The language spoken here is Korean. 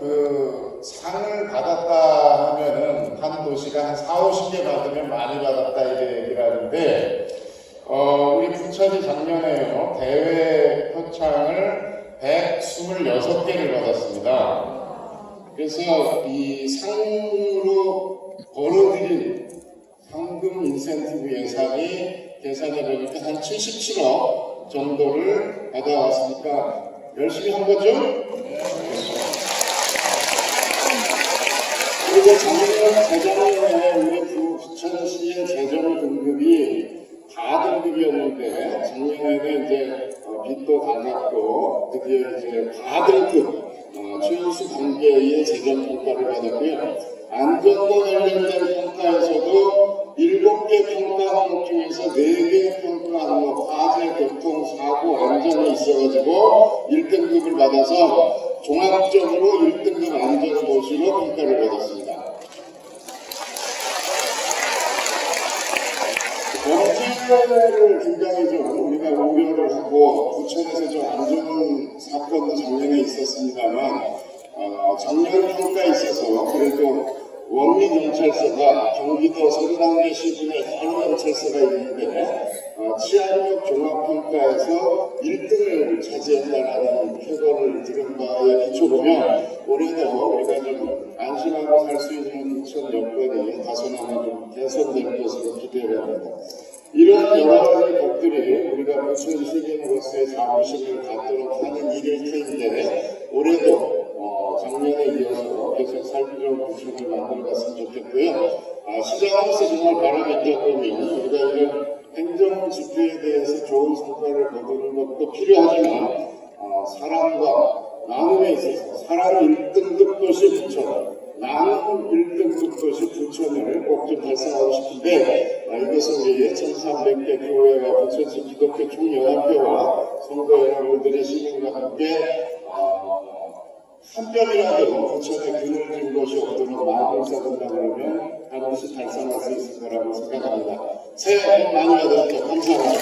그 상을 받았다 하면은 한 도시가 한 4, 50개 받으면 많이 받았다 이렇게 얘기를 하는데 어, 우리 부천이 작년에요 대회 표창을 126개를 받았습니다. 그래서 이 상으로 벌어들인 상금 인센티브 예산이 계산해 보니까 한 77억 정도를 받아왔으니까 열심히 한 거죠? 그리고 작년 재정에 우리 부- 부천시의 재정 등급이 다 등급이었는데 작년에는 이제 어, 빚도 다 갚고 드디어 이제 다 등급 어, 최우수 단계의 재정 평가를 받았고요. 안전과 관련된 평가에서도 7개 평가 항목 중에서 4개 평가 항목 화재, 교통, 사고, 안전이 있어가지고 1등급을 받아서 종합적으로 1등급 안전도시로 평가를 받았습니다. 범죄를 굉장히 좀 우리가 우려를 하고 부천에서 좀 안 좋은 사건도 작년에 있었습니다만 어, 작년 평가에 원민경찰서가 경기도 31개 시군에 여러 경찰서가 있는데 어, 치안력 종합평가에서 1등을 차지했다라는 표본을 들은 바에 비춰 보면 올해도 우리가 좀 안심하고 살 수 있는 부천 여건이 다소나마 좀 개선될 것으로 기대를 합니다. 이런 여러 가지 것들이 우리가 부천 시민으로서의 자부심을 갖도록 하는 일일 텐데 올해도 어, 작년에 이어서 계속 살 기로 부천을 만들어갔으면 좋겠고요. 아, 시장으로서 정말 바라겠다 보면 우리가 이런 행정 집회에 대해서 좋은 성과를 거두는 것도 필요하지만 어, 사람과 나눔에 있어서 사람 1등급 도시 부천 나눔 1등급 도시 부천을 꼭좀 달성하고 싶은데 아, 이것은 우리 1300개 교회와 부천시 기독교 총연합회와 성도 여러분들의 시민과 함께 어, 한 뼘이라도 부천에 그늘 진 것이 없도록 마음을 써준다 그러면 반드시 달성할 수 있을 거라고 생각합니다. 새해 복 많이 받으십시오. 감사합니다.